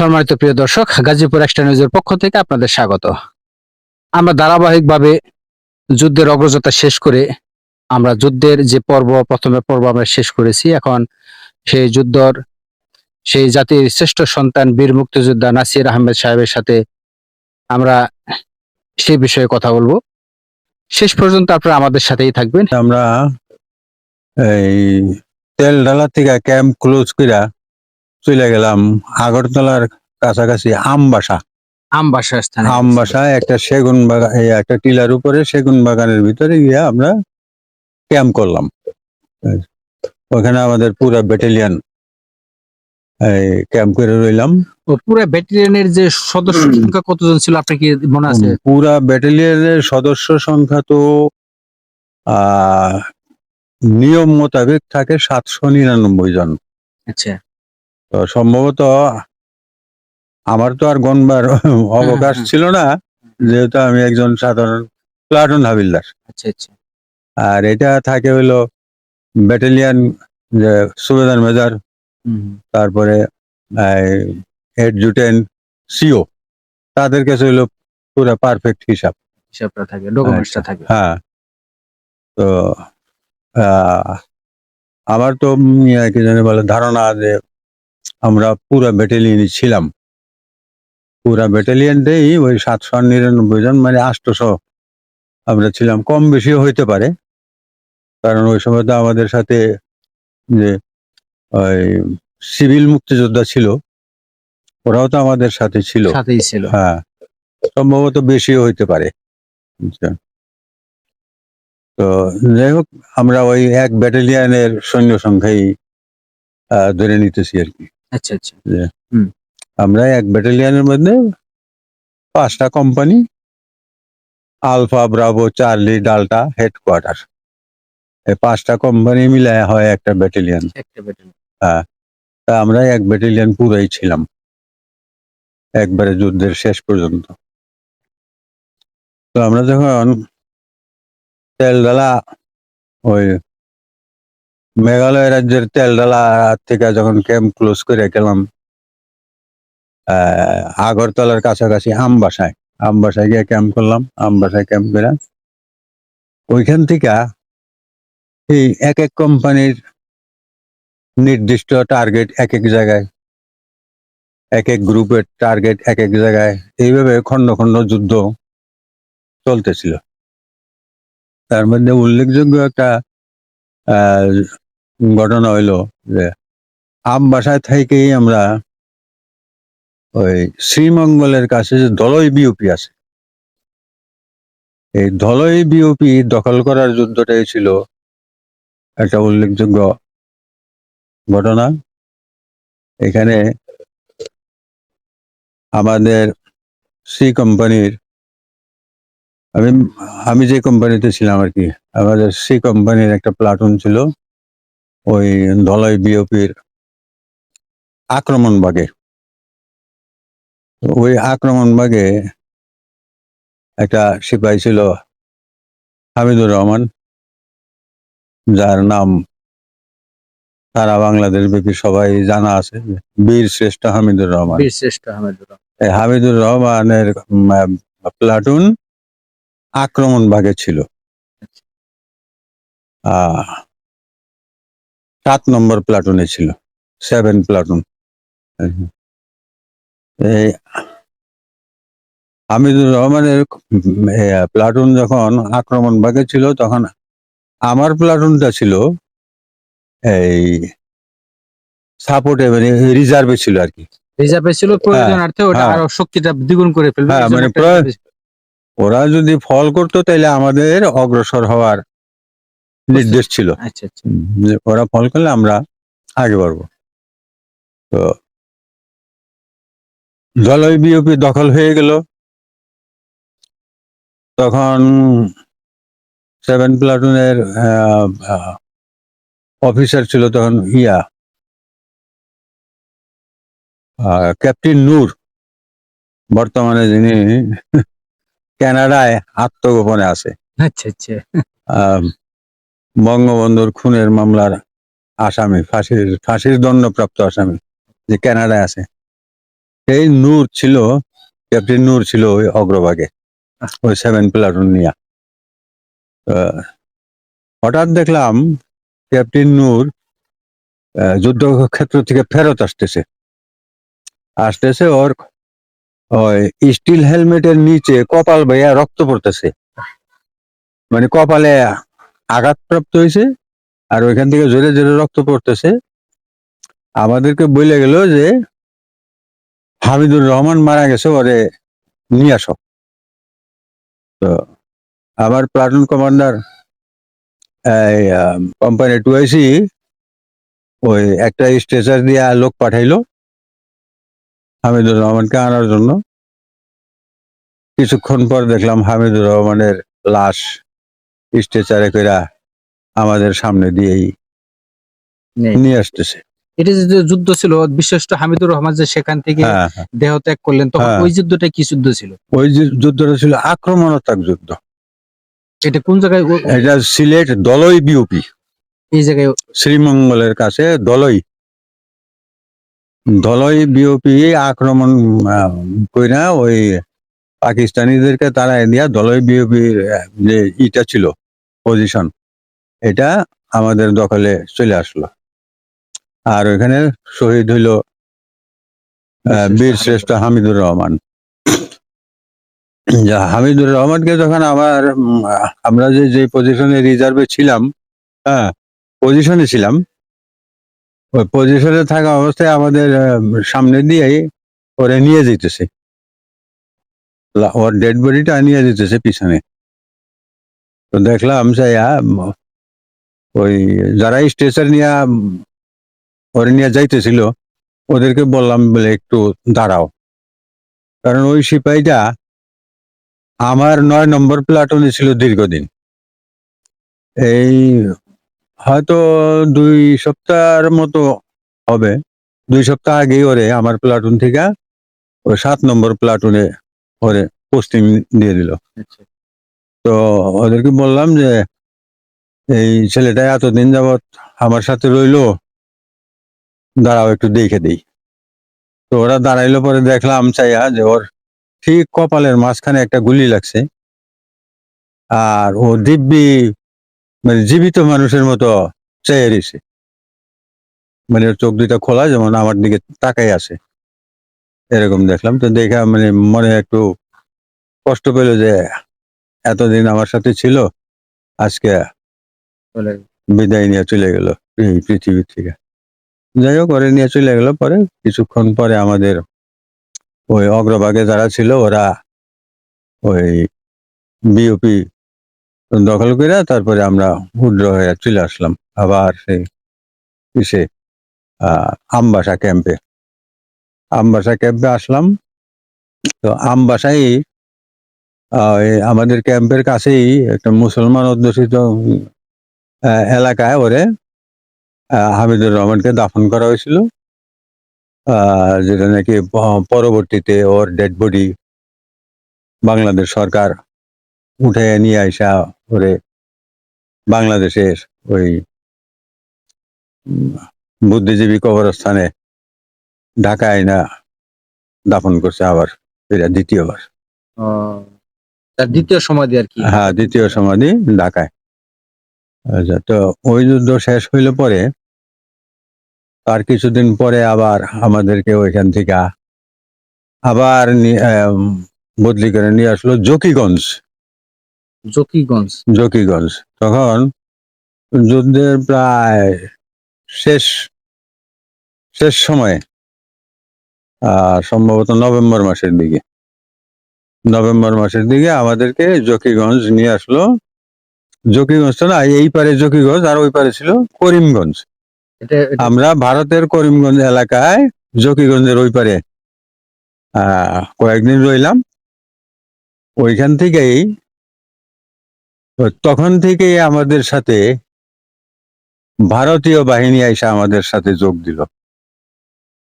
সম্মানিত প্রিয় দর্শক, গাজীপুর এক্সট্রা নিউজের পক্ষ থেকে আপনাদের স্বাগত। আমরা ধারাবাহিকভাবে যুদ্ধের অগ্রযাত্রা শেষ করে, আমরা যুদ্ধের যে পর্ব, প্রথমে পর্ব আমরা শেষ করেছি। এখন সেই যুদ্ধর, সেই জাতির শ্রেষ্ঠ সন্তান বীর মুক্তিযোদ্ধা নাসির আহমেদ সাহেবের সাথে আমরা সেই বিষয়ে কথা বলব। শেষ পর্যন্ত আপনারা আমাদের সাথেই থাকবেন। আমরা এই তেল ডালা থেকে ক্যাম্প ক্লোজ কইরা চলে গেলাম আগরতলার কাছাকাছি আমবাসা। আমবাসা স্থানে। আমবাসা একটা সেগুন বাগান একটা টিলার উপরে সেগুন বাগানের ভিতরে গিয়ে আমরা ক্যাম্প করলাম। ওখানে আমাদের পুরা ব্যাটালিয়ান এই ক্যাম্প করে রইলাম। পুরো ব্যাটালিয়নের যে সদস্য সংখ্যা কতজন ছিল আপনার কি মনে আছে? পুরা ব্যাটালিয়নের সদস্য সংখ্যা তো আহ নিয়ম মোতাবেক থাকে সাতশো নিরানব্বই জন। আচ্ছা। তো সম্ভবত আমার তো আর গণবার অবকাশ ছিল না যেহেতু আমি একজন সাধারণ প্লাটুন হাবিলদার। আচ্ছা আচ্ছা। আর এটা থাকে হইল ব্যাটালিয়ান যে সুবেদার মেজার তারপরে হেড এডজুটেন্ট সিও তাদের কাছে হইল পুরো পারফেক্ট হিসাব। হিসাবটা থাকে ডকুমেন্টসটা থাকে। হ্যাঁ। তো আমার তো কি জানি বলে ধারণা যে আমরা পুরা ব্যাটালিয়নই ছিলাম। পুরা ব্যাটালিয়নটাই ওই সাতশো নিরানব্বই জন মানে আটশোশো আমরা ছিলাম। কম বেশিও হইতে পারে কারণ ওই সময় তো আমাদের সাথে যে ওই সিভিল মুক্তিযোদ্ধা ছিল ওরাও তো আমাদের সাথে ছিল। সাথেই ছিল। হ্যাঁ সম্ভবত বেশিও হইতে পারে। তো যাই হোক আমরা ওই এক ব্যাটালিয়নের সৈন্য সংখ্যাই আহ, ধরে নিতেছি আর কি। আচ্ছা আচ্ছা। আমরা এক ব্যাটালিয়নের মধ্যে পাঁচটা company alpha bravo charlie delta headquarter এই পাঁচটা কোম্পানি মিলায় হয় একটা ব্যাটালিয়ন একটা ব্যাটালিয়ন তা আমরা এক ব্যাটালিয়ন পুরাই ছিলাম। একবারে যুদ্ধের শেষ পর্যন্ত। তো আমরা যখন তেলডালা ওই মেঘালয় রাজ্যের তেলডালা থেকে যখন ক্যাম্প ক্লোজ করে গেলাম আগরতলার কাছাকাছি আমবাসায় আমবাসায় গিয়ে ক্যাম্প করলাম, আমবাসায় ক্যাম্প করে ওইখান থেকে এই এক এক কোম্পানির নির্দিষ্ট টার্গেট এক এক জায়গায় এক এক গ্রুপের টার্গেট এক এক জায়গায় এইভাবে খণ্ড খণ্ড যুদ্ধ চলতেছিল। তার মধ্যে উল্লেখযোগ্য একটা ঘটনা হইল যে আম বাসায় থেকেই আমরা ওই শ্রীমঙ্গলের কাছে যে দলই বিউপি আছে, এই দলই বিউপি দখল করার যুদ্ধটাই ছিল একটা উল্লেখযোগ্য ঘটনা। এখানে আমাদের সি কোম্পানির, আমি আমি যে কোম্পানিতে ছিলাম আর কি, আমাদের সি কোম্পানির একটা প্লাটুন ছিল। ওই ধলাই বিওপির আক্রমণ বাগে। ওই আক্রমণ বাগে একটা সিপাহী ছিল হামিদুর রহমান যার নাম সারা বাংলাদেশ ব্যাপী সবাই জানা আছে বীর শ্রেষ্ঠ হামিদুর রহমান। বীর শ্রেষ্ঠ আহমেদুর রহমান। হামিদুর রহমানের প্লাটুন আক্রমণ ভাগে ছিল। আহ, সাত নম্বর প্লাটুনে ছিল। Seven platoon. এই হামিদুর রহমানের প্লাটুন যখন আক্রমণ ভাগে ছিল তখন আমার প্লাটুনটা ছিল এই সাপোর্টে মানে রিজার্ভে ছিল আর কি। রিজার্ভে ছিল প্রয়োজনার্থে ওটা হ্যাঁ। আরও শক্তিটা দ্বিগুণ করে ফেলবে হ্যাঁ, জন্য মানে ওরা যদি ফল করতো তাহলে আমাদের অগ্রসর হওয়ার নির্দেশ ছিল। আচ্ছা আচ্ছা। যে ওরা ফল করলে আমরা আগে বাড়বো। তো জলয় বিওপি দখল হয়ে গেল। তখন সেভেন প্লাটুনের অফিসার ছিল তখন ইয়া ক্যাপ্টেন নূর। বর্তমানে যিনি কানাডায় আত্মগোপনে আছে। আচ্ছা আচ্ছা। বঙ্গবন্ধুর খুনের মামলার আসামি, ফাঁসির ফাঁসির দণ্ডপ্রাপ্ত আসামি যে কানাডায় আছে। সেই নূর ছিল, ক্যাপ্টেন নূর ছিল ওই অগ্রভাগে, ওই সেভেন প্লাটুন নিয়ে। হঠাৎ দেখলাম ক্যাপ্টেন নূর যুদ্ধক্ষেত্র থেকে ফেরত আসতেছে। আসতেছে ওর, ওই স্টিল হেলমেটের নিচে কপাল ভাইয়া রক্ত পড়তেছে। মানে কপালে আঘাতপ্রাপ্ত হয়েছে আর ওইখান থেকে জোরে জোরে রক্ত পড়তেছে। আমাদেরকে বলে গেল যে হামিদুর রহমান মারা গেছে, ওরে নিয়ে আসো। তো আমার platoon commander company two IC ওই একটা স্ট্রেচার দিয়ে লোক পাঠাইলো হামিদুর রহমানকে আনার জন্য। কিছুক্ষণ পর দেখলাম হামিদুর রহমানের লাশ স্ট্রেচারে করে আমাদের সামনে দিয়েই। নিয়ে আসতেছে এটা যে যুদ্ধ ছিল বিশিষ্ট হামিদুর রহমান যে সেখান থেকে হ্যাঁ হ্যাঁ। দেহ ত্যাগ করলেন তখন হ্যাঁ। ওই যুদ্ধটা কি যুদ্ধ ছিল ওই যুদ্ধটা ছিল আক্রমণাত্মক যুদ্ধ এটা কোন জায়গায় এটা সিলেট দলই বিউপি এই জায়গায় শ্রীমঙ্গলের কাছে দলই দলই বিওপি আক্রমণ কইরা ওই পাকিস্তানিদেরকে তারা দিয়া দলই বিওপির যে ইটা ছিল পজিশন এটা আমাদের দখলে চলে আসলো। আর ওইখানে শহীদ হইল বীর শ্রেষ্ঠ হামিদুর রহমান। যা হামিদুর রহমানকে যখন আমার আমরা যে যে পজিশনে রিজার্ভে ছিলাম হ্যাঁ পজিশনে ছিলাম ওই পজিশনে থাকা অবস্থায় আমাদের সামনে দিয়ে ওরে নিয়ে যেতেছে। ওর ডেড বডিটা নিয়ে যেতেছে পিছনে। তো দেখলাম যে ওই যারা স্ট্রেচার নিয়ে, ওরে নিয়ে যাইতেছিল, ওদেরকে বললাম বলে একটু দাঁড়াও। কারণ ওই সিপাহীটা আমার নয় নম্বর প্লাটুনে ছিল দীর্ঘদিন। এই হয়তো দুই সপ্তাহের মতো হবে। দুই সপ্তাহ আগেই ওরে আমার প্লাটুন থেকে ওই সাত নম্বর প্লাটুনে ওরে পোস্টিং দিয়ে দিল। তো ওদেরকে বললাম যে, এই ছেলেটা এতদিন যাবৎ আমার সাথে রইল, দাঁড়াও একটু দেখে দেই। তো ওরা দাঁড়াইলো পরে দেখলাম চাইয়া যে ওর ঠিক কপালের মাঝখানে একটা গুলি লাগছে। আর ও দিব্যি মানে জীবিত মানুষের মতো চেয়ে রয়েছে। মানে ওর চোখ দুইটা খোলা যেমন আমার দিকে তাকাই আছে। এরকম দেখলাম। তো দেখা মানে মনে একটু কষ্ট পেল যে এতদিন আমার সাথে ছিল আজকে বিদায় নিয়ে চলে গেল এই পৃথিবী থেকে। যাই হোক ওরে নিয়ে চলে গেল পরে কিছুক্ষণ পরে আমাদের ওই অগ্রভাগে যারা ছিল ওরা ওই বিওপি দখল করে তারপরে আমরা উড্র হয়ে চলে আসলাম। আবার সেই আহ, আমবাসা ক্যাম্পে। আমবাসা ক্যাম্পে আসলাম। তো আমবাসায় আমাদের ক্যাম্পের কাছেই একটা মুসলমান অধ্যুষিত এলাকায় ওরে হামিদুর রহমানকে দাফন করা হয়েছিল। যেটা নাকি পরবর্তীতে ওর ডেড বডি বাংলাদেশ সরকার উঠে নিয়ে আইসা ওরে বাংলাদেশের ওই বুদ্ধিজীবী কবরস্থানে ঢাকায় না দাফন করছে আবার, এটা দ্বিতীয়বার। তার দ্বিতীয় সমাধি আর কি? হ্যাঁ দ্বিতীয় সমাধি ঢাকায়। আচ্ছা তো ওই যুদ্ধ শেষ হইল পরে তার কিছুদিন পরে আবার আমাদেরকে ওইখান থেকে আবার বদলি করে নিয়ে আসলো জকিগঞ্জ। জকিগঞ্জ। জকিগঞ্জ। তখন যুদ্ধের প্রায় শেষ শেষ সময়ে আহ, সম্ভবত নভেম্বর মাসের দিকে নভেম্বর মাসের দিকে আমাদেরকে জকিগঞ্জ নিয়ে আসলো। জকিগঞ্জ তো না এই পারে জকিগঞ্জ আর ওই পারে ছিল করিমগঞ্জ। আমরা ভারতের করিমগঞ্জ এলাকায় জকিগঞ্জের ওই পারে আহ, কয়েকদিন রইলাম। ওইখান থেকেই তখন থেকেই আমাদের সাথে ভারতীয় বাহিনী আইসা আমাদের সাথে যোগ দিল।